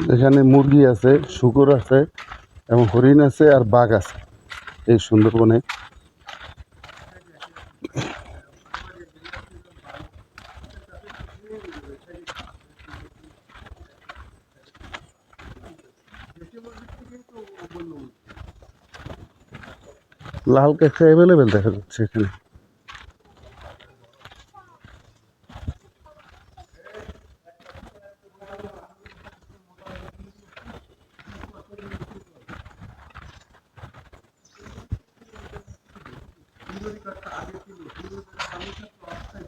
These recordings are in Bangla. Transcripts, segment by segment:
এখানে মুরগি আছে, শুকর আছে, এবং হরিণ আছে আর বাঘ আছে। এই সুন্দরবনে। লাল কাঁকড়া অ্যাভেলেবেল দেখা যাচ্ছে এখানে। বিরোধী কর্তা আগে ছিল বিরোধী কর্তা অবশ্যই অবস্থায়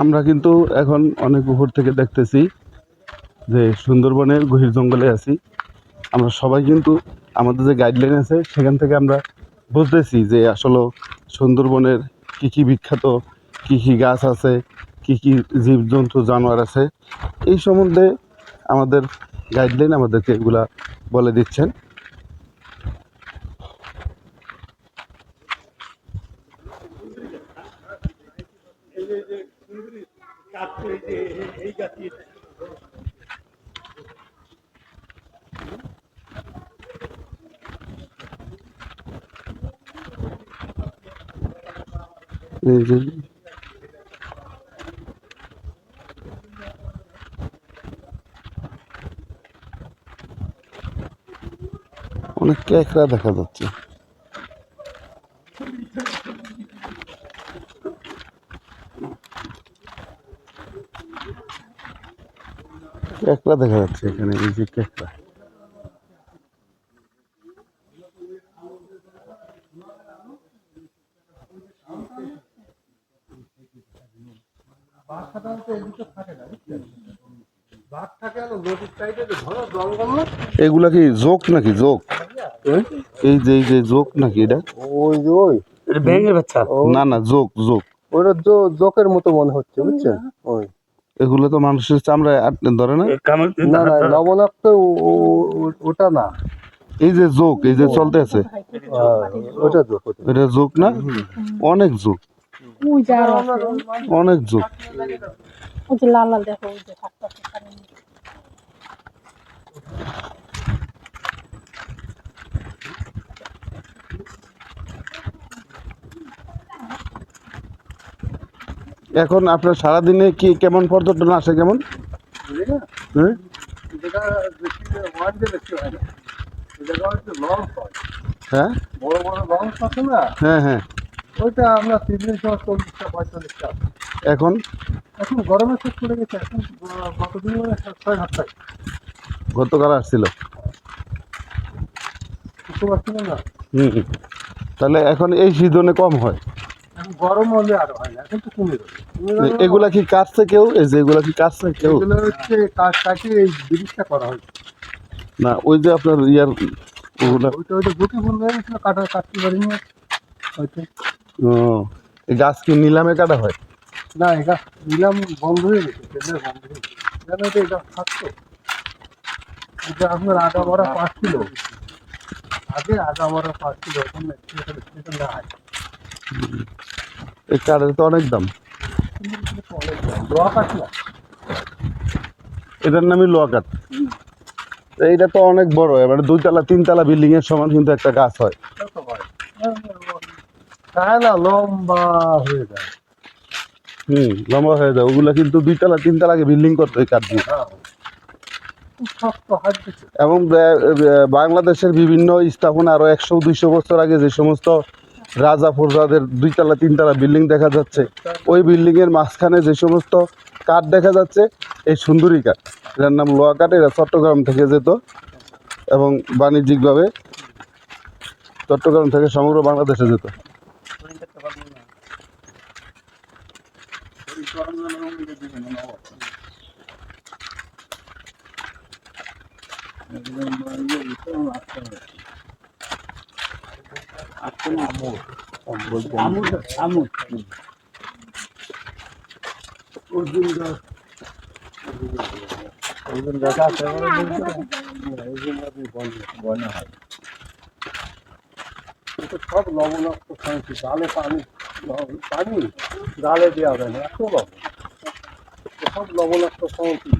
আমরা কিন্তু এখন অনেক উপর থেকে দেখতেছি। যে সুন্দরবনের গভীর জঙ্গলে আছি আমরা সবাই কিন্তু আমাদের যে গাইডলাইন আছে সেখান থেকে আমরা বুঝতেছি যে আসলে সুন্দরবনের কী কী বিখ্যাত কী কী গাছ আছে কী কী জীবজন্তু জানোয়ার আছে এই সম্বন্ধে আমাদের গাইডলাইন আমাদেরকে এগুলা বলে দিচ্ছেন এই যে অনেক ক্যাকড়া দেখা যাচ্ছে। ক্যাকড়া দেখা যাচ্ছে এখানে এই যে ক্যাকড়া। বাঘ সাধারণত এদিকে থাকে না বাঘ থাকে হলো নদীর সাইডে যে ঘন জঙ্গল না? এগুলা কি জোক নাকি জোক? এই যে এই যে জোক নাকি এটা? ওই যে ওই। এটা ব্যাঙের বাচ্চা না না জোক জোক। ওটা জোকের মতো মনে হচ্ছে বুঝছেন? ওই। এগুলো তো মানুষের চামড়ায় আটকে ধরে না? না না লবণাক্ত ওটা না। এই যে জোক এই যে চলতে আছে। ওটা জোক ওটা জোক না? অনেক জোক। আরও অনেক জোক। ওই যে লাল লাল দেখো ওই যে থাকতে এখন আপনার সারাদিনে কি কেমন পর্যটন আসে কেমন? হ্যাঁ? জায়গা হচ্ছে লঞ্চ হয়। হ্যাঁ হ্যাঁ হ্যাঁ ওইটা আমরা সিজনের সময় চল্লিশটা পঁয়তাল্লিশটা। এখন? এখন গরমে শেষ করে গেছে এখন গতদিন ছয় সাত টাকা গতকাল আসছিল? বুঝতে পারছি না? হুম তাহলে এখন এই সিজনে কম হয়? এখন গরম হলে আর হয় না এখন তো কমে যাবে এগুলা কি কাটছে কেউ? এই যে এগুলা কি কাটছে কেউ? এগুলো হচ্ছে কাজ কাটিয়ে এই ব্রিজটা করা হয়েছে। না ওই যে আপনার ইয়ার ওগুলা ওইটা ওইটা গুটি ফুল হয়ে কাটা কাটতে পারিনি। হয়তো। ও, এই গাছ কি নিলামে কাটা হয়? না এটা নিলাম বন্ধ হয়ে গেছে বন্ধ হয়ে গেছে। জানো তো এটা থাকতো? এটা আপনার আগা ভরা পাঁচ কিলো। আগে আগা ভরা পাঁচ কিলো এখন না হয় এই কাঠের তো অনেক দাম। লোহা কাটলা এটার নামই লোয়া কাঠ। এইটা তো অনেক বড় এবারে দুইতলা তিনতলা বিল্ডিং এর সমান কিন্তু একটা গাছ হয়। তো তাই না লম্বা হয়ে যায়। হুম লম্বা হয়ে যায়। ওগুলা কিন্তু দুইতলা তিনতলাকে বিল্ডিং করতে হয় কাঠ দিয়ে। হ্যাঁ। এবং বাংলাদেশের বিভিন্ন স্থাপনা আরও একশো দুইশো বছর আগে যে সমস্ত রাজা প্রজাদের দুইতলা তিনতলা বিল্ডিং দেখা যাচ্ছে ওই বিল্ডিং এর মাঝখানে যে সমস্ত কাঠ দেখা যাচ্ছে এই সুন্দরী কাঠ। এটার নাম লোয়া কাঠ এরা চট্টগ্রাম থেকে যেত। এবং বাণিজ্যিকভাবে চট্টগ্রাম থেকে সমগ্র বাংলাদেশে যেত। ওজন দেখা আছে ওজন বনা হয় সব লবণাক্ত খাইছি ডালে পানি পানি ডালে দেওয়া যায় না এত লবণ সব লবণাক্ত এসছে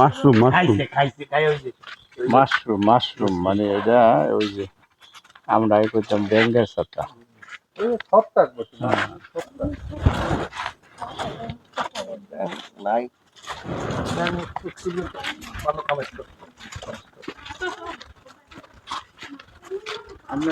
মাশরুম মাশরুম। মাশরুম মাশরুম মানে এটা ওই যে আমরা করতাম ব্যাঙ্গের ছাতা। হ্যাঁ। আমরা